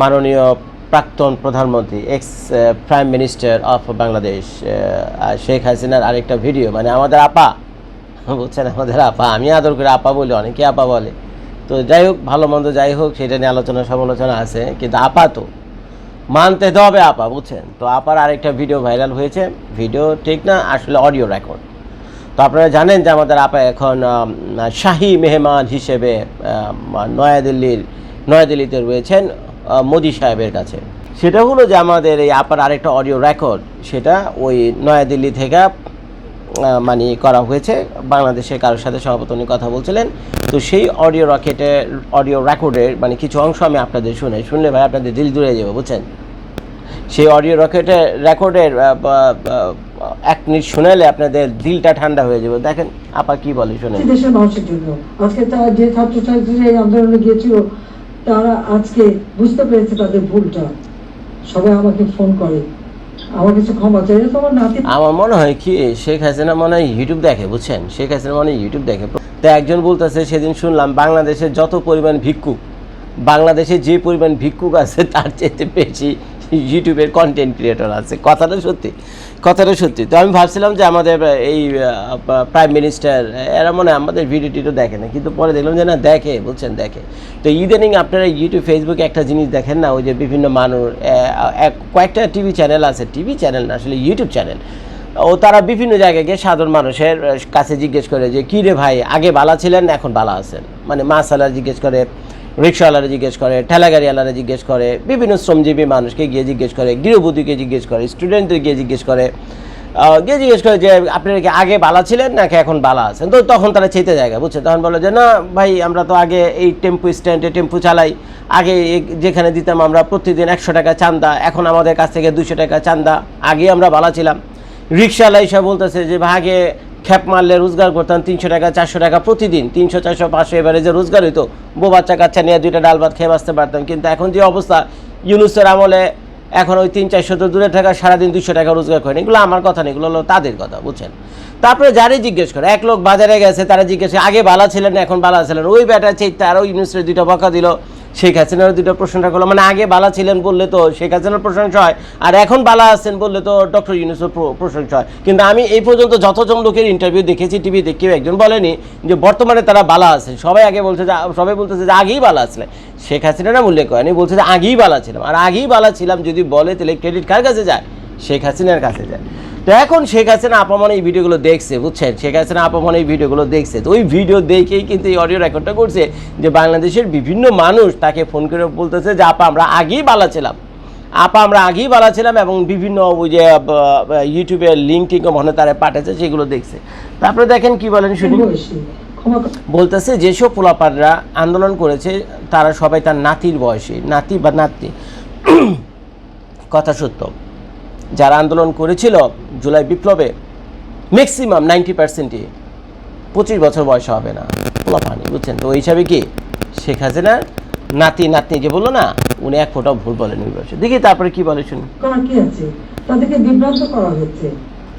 মাননীয় প্রাক্তন প্রধানমন্ত্রী ex prime minister of Bangladesh Sheikh হাসিনার আরেকটা ভিডিও মানে আমাদের আপা, বুঝছেন? আমাদের আপা, আমি আদর করে আপা বলি অনেকে আপা বলে। তো যাই হোক, ভালো মন্দ যাই হোক, সেটা নিয়ে আলোচনা সমালোচনা আছে, কিন্তু আপা তো মানতে তো হবে আপা, বুঝছেন? তো আপার আরেকটা ভিডিও ভাইরাল হয়েছে। ভিডিও ঠিক না, আসলে অডিও রেকর্ড তো আপনারা জানেন যে আমাদের আপা এখন শাহী মেহমান হিসেবে নয়াদিল্লির নয়াদিল্লিতে রয়েছেন মোদি সাহেবের কাছে। সেটা হলো যে আমাদের এই আপার আরেকটা অডিও রেকর্ড, সেটা ওই নয়াদিল্লি থেকে মানে করা হয়েছে। বাংলাদেশে কারোর সাথে সভাপতি উনি কথা বলছিলেন। তো সেই অডিও রকেটের অডিও রেকর্ডের মানে কিছু অংশ আমি আপনাদের শুনে, শুনলে ভাই আপনাদের দিল দূরে যাবে, বুঝছেন? সেই অডিও রকেটের রেকর্ডের এক মিনিট শুনালে আপনাদের দিলটা ঠান্ডা হয়ে যাবে। দেখেন, আপা কি বলে শুনে দেশের মানুষের জন্য। আজকে তারা যে ছাত্রছাত্রীরা এই আন্দোলনে গিয়েছিল তারা আজকে বুঝতে পেরেছে তাদের ভুলটা। সবাই আমাকে ফোন করে। আমার কিছু ক্ষমা চাই। তোমার নাতি আমার মনে হয় কি, শেখ হাসিনা মনে হয় ইউটিউব দেখে, বুঝছেন? শেখ হাসিনা মনে ইউটিউব দেখে। তো একজন বলতেছে, সেদিন শুনলাম বাংলাদেশে যত পরিমাণ ভিক্ষুক, বাংলাদেশে যে পরিমাণ ভিক্ষুক আছে, তার চেয়ে বেশি ইউটিউবের কন্টেন্ট ক্রিয়েটর আছে। কথাটা সত্যি কথাটা সত্যি। তো আমি ভাবছিলাম যে আমাদের, এই প্রাইম মিনিস্টার এরা মনে হয় আমাদের ভিডিও টিডিও দেখে না, কিন্তু পরে দেখলাম যে না, দেখে, বলছেন দেখে। তো ইদানিং আপনারা ইউটিউব ফেসবুকে একটা জিনিস দেখেন না, ওই যে বিভিন্ন মানুষ কয়েকটা টিভি চ্যানেল আছে টিভি চ্যানেল না, আসলে ইউটিউব চ্যানেল ও তারা বিভিন্ন জায়গায় গিয়ে সাধারণ মানুষের কাছে জিজ্ঞেস করে যে, কী রে ভাই, আগে বালা ছিলেন, এখন বালা আছেন? মানে মাসালা জিজ্ঞেস করে রিক্সাওয়ালারা জিজ্ঞেস করে, ঠেলাগাড়িওয়ালারা জিজ্ঞেস করে, বিভিন্ন শ্রমজীবী মানুষকে গিয়ে জিজ্ঞেস করে, গৃহবধূকে জিজ্ঞেস করে স্টুডেন্টদের গিয়ে জিজ্ঞেস করে গিয়ে জিজ্ঞেস করে যে, আপনারা কি আগে বালা ছিলেন নাকি এখন বালা আছেন? তো তখন তারা চেতে জায়গা বুঝছে? তখন বলে যে, না ভাই, আমরা তো আগে এই টেম্পু স্ট্যান্ডে টেম্পু চালাই। আগে যেখানে দিতাম আমরা প্রতিদিন একশো টাকা চান্দা, এখন আমাদের কাছ থেকে দুশো টাকা চান্দা। আগে আমরা বালা ছিলাম। রিক্সাওয়ালা এসে বলতেছে যে, ভাগে খ্যাপ মারলে রোজগার করতাম তিনশো টাকা, চারশো টাকা প্রতিদিন। তিনশো, চারশো, পাঁচশো এবারে যে রোজগার হইতো, বউ বাচ্চা কাচ্চা নিয়ে দুইটা ডাল ভাত খেয়ে বাঁচতে পারতাম। কিন্তু এখন যে অবস্থা, ইউনুসের আমলে এখন ওই তিন চারশো তো দূরে থাকা, সারাদিন দুশো টাকা রোজগার করেন। এগুলো আমার কথা নেই, এগুলো হলো তাদের কথা, বুঝছেন? তারপরে যারাই জিজ্ঞেস করে, এক লোক বাজারে গেছে, তারা জিজ্ঞেস আগে বালা ছিলেন, এখন বালা ছিলেন। ওই ব্যাটা চেয়ে আরও ইউনুসের দুইটা বকা দিল। শেখ হাসিনার দুটো প্রশংসা করল। মানে আগে বালা ছিলেন বললে তো শেখ হাসিনার প্রশংসা হয়, আর এখন বালা আছেন বললে তো ডক্টর ইউনুসের প্র- প্রশংসা হয়। কিন্তু আমি এই পর্যন্ত যতজন লোকের ইন্টারভিউ দেখেছি টিভি কেউ একজন বলেনি যে বর্তমানে তারা বালা আছে। সবাই আগে বলছে যে, সবাই বলতেছে যে আগেই বালা আসলে শেখ হাসিনারা উল্লেখ করেনি, বলছে যে আগেই বালা ছিলাম। আর আগেই বালা ছিলাম যদি বলে, তাহলে ক্রেডিট কার কাছে যায়? শেখ হাসিনার কাছে যায়। তো এখন শেখ হাসিনা আপামন এই ভিডিওগুলো দেখছে বুঝছেন? শেখ হাসিনা আপামন এই ভিডিওগুলো দেখছে। তো ওই ভিডিও দেখেই কিন্তু এই অডিও রেকর্ডটা করছে যে বাংলাদেশের বিভিন্ন মানুষ তাকে ফোন করে বলতেছে যে আপা আমরা আগেই বালা ছিলাম। আপা আমরা আগেই বালা ছিলাম এবং বিভিন্ন ওই যে ইউটিউবের লিঙ্ক টিঙ্ক মনে তারা পাঠাচ্ছে সেগুলো দেখছে। তারপরে দেখেন কি বলেন শুনি। বলতেছে যেসব পোলাপাররা আন্দোলন করেছে তারা সবাই তার নাতির বয়সী নাতি বা নাতি কথা সত্য। যারা আন্দোলন করেছিল জুলাই বিপ্লবে ম্যাক্সিমাম নাইনটি পার্সেন্টই পঁচিশ বছর বয়স হবে না। পোলাপানি বুঝছেন? তো ওই হিসাবে কি শেখ হাসিনার নাতি নাতনি যে বলল না উনি এক ফোটাও ভুল বলেন ওই বয়সে। দেখি তারপরে কি বলে শুনি। কি আছে? তাদেরকে বিভ্রান্ত করা হচ্ছে।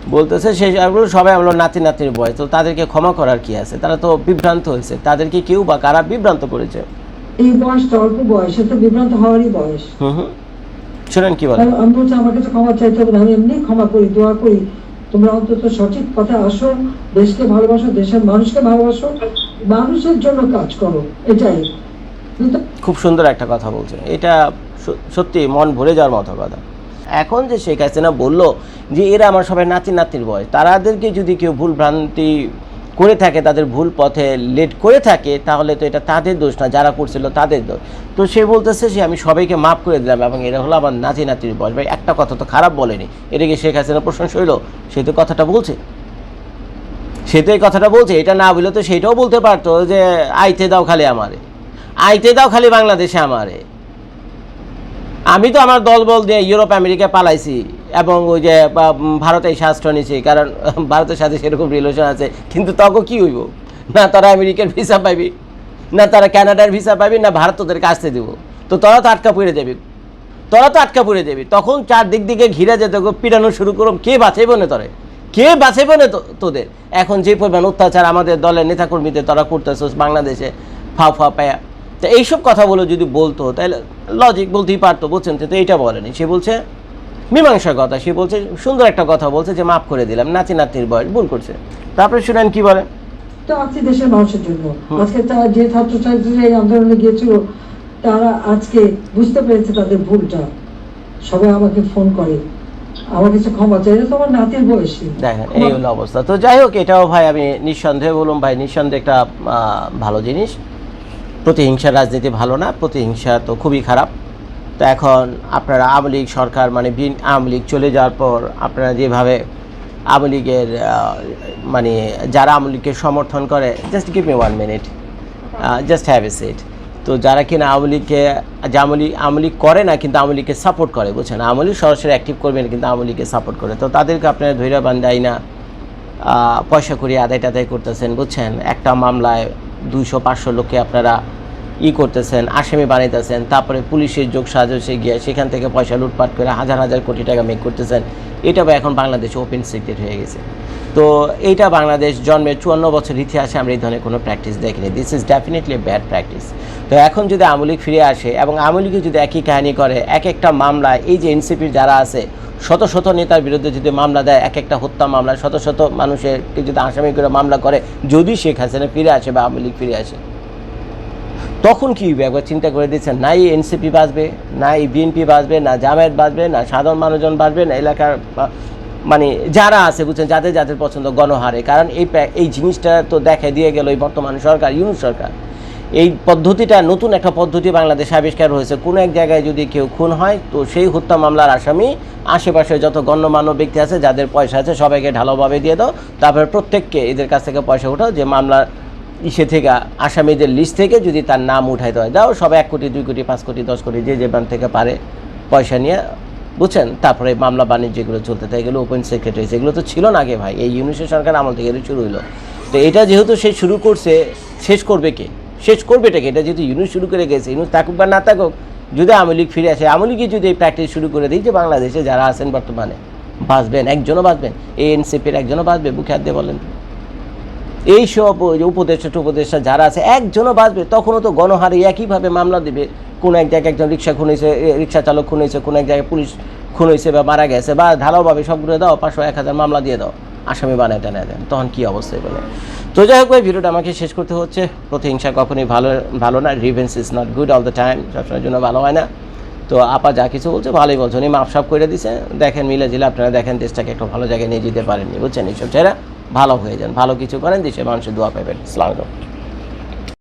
বলতেছে সেই সবগুলো সবাই আমরা নাতি নাতির বয়স তো তাদেরকে ক্ষমা করার কি আছে? তারা তো বিভ্রান্ত হয়েছে। তাদেরকে কেউ বা কারা বিভ্রান্ত করেছে? এই বয়সটা অল্প বয়স এটা বিভ্রান্ত হওয়ারই বয়স। হুম হুম। শুনেন কি বলে? তাই আমি বলছি আমার কাছে ক্ষমা চাইতে হবে আমি এমনি ক্ষমা করি দোয়া করি। তোমরা অন্তত সঠিক পথে আসো দেশকে ভালোবাসো দেশের মানুষকে ভালোবাসো মানুষের জন্য কাজ করো এটাই। খুব সুন্দর একটা কথা বলছে। এটা সত্যি মন ভরে যাওয়ার মতো কথা। এখন যে শেখ হাসিনা বলল যে এরা আমার সবাই নাতি নাতির বয়স তাদেরকে যদি কেউ ভুল ভ্রান্তি করে থাকে, তাদের ভুল পথে লেট করে থাকে, তাহলে তো এটা তাদের দোষ না, যারা করছিল তাদের দোষ। তো সে বলতেছে যে, আমি সবাইকে মাফ করে দিলাম এবং এরা হলো আমার নাতি নাতির বয়স। ভাই, একটা কথা তো খারাপ বলেনি। এটা কি শেখ হাসিনা প্রশংসা হইল সে তো কথাটা বলছে। সে তো এই কথাটা বলছে। এটা না বলে তো সেটাও বলতে পারতো যে, আইতে দাও খালি আমারে। আইতে দাও খালি বাংলাদেশে আমারে। আমি তো আমার দলবল দিয়ে ইউরোপ, আমেরিকা পালাইছি। এবং ওই যে ভারতে আশ্রয় নিয়েছি, কারণ ভারতের সাথে সেরকম রিলেশন আছে। কিন্তু তখন কি হইব? না তারা আমেরিকার ভিসা পাবি না তারা কানাডার ভিসা পাবি না ভারত তোদেরকে আসতে দিব। তো তোরা তো আটকা পড়ে যাবি। তোরা তো আটকা পড়ে যাবি। তখন চারদিক দিকে ঘিরে যেতে পিটানো শুরু করুম কে বাঁচাইব না তোরে? কে বাঁচাইব না তোদের? এখন যে পরিমাণ অত্যাচার আমাদের দলের নেতাকর্মীদের তোরা করতেছিস বাংলাদেশে, ফাও ফা পায়া। তো এইসব কথাগুলো যদি বলতো, তাহলে লজিক বলতেই পারতো, বুঝছেন? তো এইটা বলেনি। সে বলছে মীমাংসার কথা সে বলছে সুন্দর একটা কথা বলছে যে মাফ করে দিলাম নাতি নাতির বয়স ভুল করছে। তারপরে শুনেন কি বলে? তো আজকে দেশের মানুষের জন্য। আজকে তারা যে ছাত্রছাত্রীরা এই আন্দোলনে গিয়েছিল তারা আজকে বুঝতে পেরেছে তাদের ভুলটা। সবাই আমাকে ফোন করে। আমার কাছে ক্ষমা চাই এটা নাতির বয়সী। দেখেন এই হলো অবস্থা। তো যাই হোক এটাও ভাই আমি নিঃসন্দেহে বলুন ভাই নিঃসন্দেহে একটা ভালো জিনিস। প্রতিহিংসার রাজনীতি ভালো না প্রতিহিংসা তো খুবই খারাপ। তো এখন আপনারা আওয়ামী লীগ সরকার মানে বিন, আওয়ামী লীগ চলে যাওয়ার পর আপনারা যেভাবে আওয়ামী লীগের মানে যারা আওয়ামী লীগকে সমর্থন করে just give me one minute just have a seat তো যারা কিনা আওয়ামী লীগকে, যে আওয়ামী লীগ আওয়ামী লীগ করে না, কিন্তু আওয়ামী লীগকে সাপোর্ট করে, বুঝছেন? আওয়ামী লীগ সরাসরি অ্যাক্টিভ করবেন কিন্তু আওয়ামী লীগকে সাপোর্ট করে। তো তাদেরকে আপনারা ধৈর্য বান্ধাই না পয়সা করি আদায় টাদায় করতেছেন, বুঝছেন? একটা মামলায় দুইশো পাঁচশো লোককে আপনারা ই করতেছেন, আসামি বানাইতেছেন, তারপরে পুলিশের যোগ সাজসে গিয়ে সেখান থেকে পয়সা লুটপাট করে হাজার হাজার কোটি টাকা মেক করতেছেন। এটা এখন বাংলাদেশে ওপেন সিক্রেট হয়ে গেছে। তো এইটা বাংলাদেশ জন্মের চুয়ান্ন বছর ইতিহাসে আমরা এই ধরনের কোনো প্র্যাকটিস দেখিনি। This is definitely bad practice তো এখন যদি আওয়ামী লীগ ফিরে আসে এবং আওয়ামী লীগে যদি একই কাহিনী করে, এক একটা মামলায় এই যে এনসিপির যারা আছে, শত শত নেতার বিরুদ্ধে যদি মামলা দেয়, এক একটা হত্যা মামলা শত শত মানুষের যদি আসামি করে মামলা করে, যদি শেখ হাসিনা ফিরে আসে বা আওয়ামী ফিরে আসে তখন কি হবে? একবার চিন্তা করে দিচ্ছেন না এই এনসিপি বাঁচবে, না এই বিএনপি বাঁচবে, না জামায়াত বাঁচবে, না সাধারণ মানুষজন বাঁচবে, না এলাকার মানে যারা আছে, বুঝছেন, যাদের যাদের পছন্দ গণহারে। কারণ এই এই জিনিসটা তো দেখা দিয়ে গেল এই বর্তমান সরকার, ইউনুস সরকার। এই পদ্ধতিটা নতুন একটা পদ্ধতি বাংলাদেশে আবিষ্কার হয়েছে। কোনো এক জায়গায় যদি কেউ খুন হয়, তো সেই হত্যা মামলার আসামি, আশেপাশে যত গণ্যমান্য ব্যক্তি আছে, যাদের পয়সা আছে, সবাইকে ঢালাওভাবে দিয়ে দাও। তারপর প্রত্যেককে এদের কাছ থেকে পয়সা উঠাও, যে মামলার ইসে থেকে, আসামিদের লিস্ট থেকে যদি তার নাম উঠাই দেওয়া দাও সব এক কোটি, দুই কোটি, পাঁচ কোটি, দশ কোটি যে যে ব্যাংক থেকে পারে, পয়সা নিয়ে, বুঝছেন? তারপরে মামলা বাণিজ্য যেগুলো চলতে থাকে, এগুলো ওপেন সেক্রেটারি এগুলো তো ছিল না আগে ভাই, এই ইউনিসের সরকার আমল থেকে শুরু হলো তো এটা যেহেতু সে শুরু করছে, শেষ করবে কে? শেষ করবে এটাকে এটা যেহেতু ইউনুস শুরু করে গেছে, ইউনুস থাকুক বা না থাকুক, যদি আওয়ামী লীগ ফিরে আসে, আওয়ামী লীগই যদি এই প্র্যাকটিস শুরু করে দিই যে বাংলাদেশে যারা আছেন বর্তমানে, বাঁচবেন, একজনও বাঁচবেন এই এনসিপির একজনও বাঁচবে, বুকে হাত দিয়ে বলেন। এই সব উপদেষ্টা উপদেষ্টা যারা আছে, একজনও বাঁচবে, তখনও তো গণহারে একইভাবে মামলা দেবে। কোনো এক জায়গায় একজন রিক্সা খুন হয়েছে রিক্সা চালক খুন হয়েছে, কোনো এক জায়গায় পুলিশ খুন হয়েছে বা মারা গেছে বা ঢালাওভাবে সবগুলো দাও, পাঁচশো, এক হাজার মামলা দিয়ে দাও, আসামি বানায় টানায় দেন তখন কী অবস্থায় বলে? তো যাই হোক ওই ভিডিওটা আমাকে শেষ করতে হচ্ছে। প্রতিহিংসা কখনোই ভালো ভালো না revenge is not good all the time সবসময়ের জন্য ভালো হয় না। তো আপা যা কিছু বলছে, ভালোই বলছে, উনি মাপসাপ করে দিছে। দেখেন মিলে জিলে আপনারা দেখেন দেশটাকে একটু ভালো জায়গায় নিয়ে যেতে পারেননি, বুঝছেন এইসব ছেড়া। ভালো হয়ে যান ভালো কিছু করেন দেশের মানুষের দোয়া পাবেন সালাম